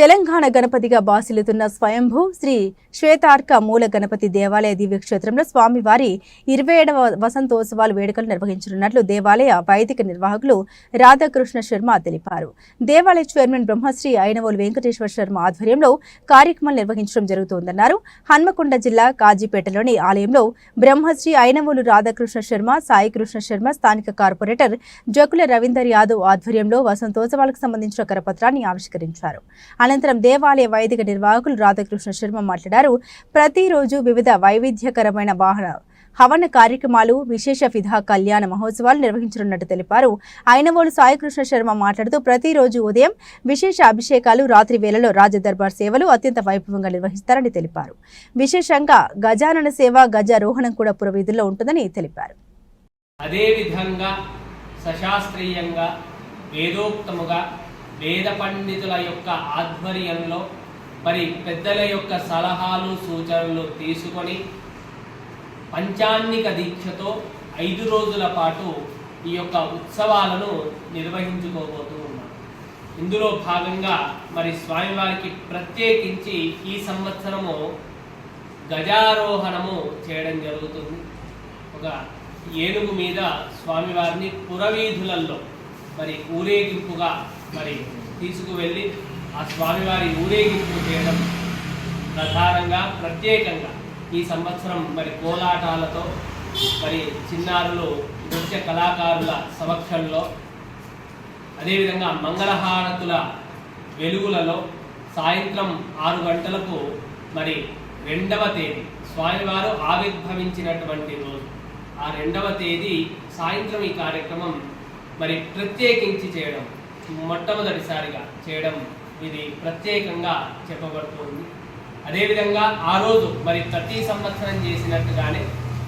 తెలంగాణ గణపతిగా బాసిల్లుతున్న స్వయంభూ శ్రీ శ్వేతార్క మూల గణపతి దేవాలయ దివ్యక్షేత్రంలో స్వామివారి ఇరవై ఏడవ వసంతోత్సవాలు వేడుకలు నిర్వహించనున్నట్లు దేవాలయ వైదిక నిర్వాహకులు రాధాకృష్ణ శర్మ తెలిపారు. దేవాలయ చైర్మన్ బ్రహ్మశ్రీ అయినవోలు వెంకటేశ్వర శర్మ ఆధ్వర్యంలో కార్యక్రమాలు నిర్వహించడం జరుగుతోందన్నారు. హన్మకొండ జిల్లా కాజీపేటలోని ఆలయంలో బ్రహ్మశ్రీ అయినవోలు రాధాకృష్ణ శర్మ సాయి కృష్ణ శర్మ స్థానిక కార్పొరేటర్ జకుల రవీందర్ యాదవ్ ఆధ్వర్యంలో వసంతోత్సవాలకు సంబంధించిన కరపత్రాన్ని ఆవిష్కరించారు. అనంతరం దేవాలయ వైదిక నిర్వాహకులు రాధాకృష్ణ శర్మ మాట్లాడారు. ప్రతిరోజు వివిధ వైవిధ్యకరమైన వాహన హవన కార్యక్రమాలు విశేష విధా కళ్యాణ మహోత్సవాలు నిర్వహించనున్నట్టు తెలిపారు. అయినవోలు సాయికృష్ణ శర్మ మాట్లాడుతూ ప్రతిరోజు ఉదయం విశేష అభిషేకాలు రాత్రి వేళలో రాజదర్బార్ సేవలు అత్యంత వైభవంగా నిర్వహిస్తారని తెలిపారు. విశేషంగా గజానన సేవ గజారోహణం కూడా పురవీధుల్లో ఉంటుందని తెలిపారు. అదేవిధంగా సశాస్త్రీయంగా వేదోక్తముగా వేద పండితుల యొక్క ఆధ్వర్యంలో మరి పెద్దల యొక్క సలహాలు సూచనలు తీసుకొని పంచాన్నిక దీక్షతో ఐదు రోజుల పాటు ఈ యొక్క ఉత్సవాలను నిర్వహించుకోబోతూ ఉన్నాం. ఇందులో భాగంగా మరి స్వామివారికి ప్రత్యేకించి ఈ సంవత్సరము గజారోహణము చేయడం జరుగుతుంది. ఒక ఏనుగు మీద స్వామివారిని పురవీధులలో మరి ఊరేగింపుగా మరి తీసుకువెళ్ళి ఆ స్వామివారి ఊరేగింపు చేయడం ప్రధానంగా ప్రత్యేకంగా ఈ సంవత్సరం మరి కోలాటాలతో మరి చిన్నారులు నృత్య కళాకారుల సమక్షంలో అదేవిధంగా మంగళహారతుల వెలుగులలో సాయంత్రం ఆరు గంటలకు మరి రెండవ తేదీ స్వామివారు ఆవిర్భవించినటువంటి రోజు. ఆ రెండవ తేదీ సాయంత్రం ఈ కార్యక్రమం మరి ప్రత్యేకించి చేయడం మొట్టమొదటిసారిగా చేయడం ఇది ప్రత్యేకంగా చెప్పబడుతుంది. అదేవిధంగా ఆ రోజు మరి ప్రతి సంవత్సరం చేసినట్టుగానే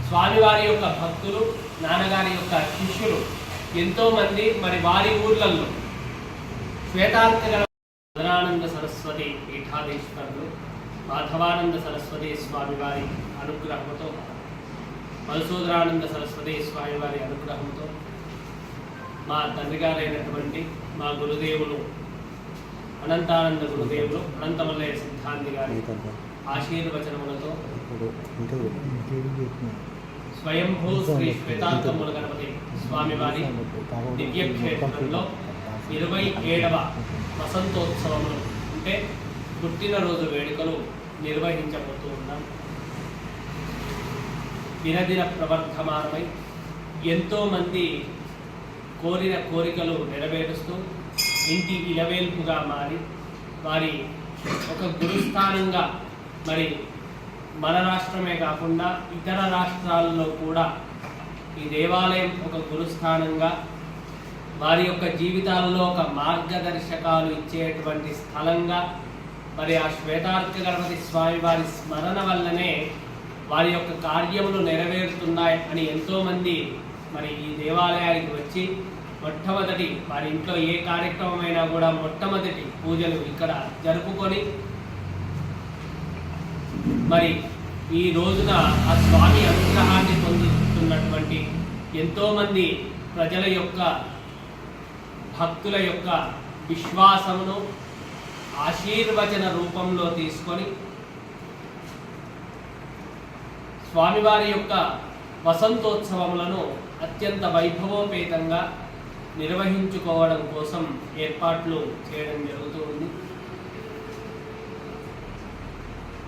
స్వామివారి యొక్క భక్తులు నాన్నగారి యొక్క శిష్యులు ఎంతోమంది మరి వారి ఊర్లలో శ్వేతాంతగల మదనానంద సరస్వతి పీఠాధీశ్వరులు మాధవానంద సరస్వతి స్వామివారి అనుగ్రహంతో మధుసూదరానంద సరస్వతి స్వామివారి అనుగ్రహంతో మా తండ్రి గారైనటువంటి మా గురుదేవులు అనంతానంద గురుదేవులు అనంతమల్లయ్య సిద్ధాంతి గారి ఆశీర్వచనములతో స్వయంభూ శ్రీ శ్వేతాంతముల గణపతి స్వామివారి దివ్యక్షేత్రంలో ఇరవై ఏడవ వసంతోత్సవములు అంటే పుట్టినరోజు వేడుకలు నిర్వహించబోతూ ఉన్నాం. దినదిన ప్రవర్ధమానమై ఎంతోమంది కోరిన కోరికలు నెరవేరుస్తూ ఇంటి ఇలవేల్పుగా మారి వారి ఒక గురుస్థానంగా మరి మన రాష్ట్రమే కాకుండా ఇతర రాష్ట్రాల్లో కూడా ఈ దేవాలయం ఒక గురుస్థానంగా వారి యొక్క జీవితాలలో ఒక మార్గదర్శకాలు ఇచ్చేటువంటి స్థలంగా మరి ఆ శ్వేతార్క గణపతి స్వామి వారి స్మరణ వల్లనే వారి యొక్క కార్యములు నెరవేరుతున్నాయి అని ఎంతోమంది మరి ఈ దేవాలయానికి వచ్చి మొట్టమొదటి వారి ఇంట్లో ఏ కార్యక్రమమైనా కూడా మొట్టమొదటి పూజలు ఇక్కడ జరుపుకొని మరి ఈ రోజున ఆ స్వామి అనుగ్రహాన్ని పొందుతున్నటువంటి ఎంతోమంది ప్రజల యొక్క భక్తుల యొక్క విశ్వాసమును ఆశీర్వచన రూపంలో తీసుకొని స్వామివారి యొక్క వసంతోత్సవములను అత్యంత వైభవోపేతంగా నిర్వహించుకోవడం కోసం ఏర్పాట్లు చేయడం జరుగుతుంది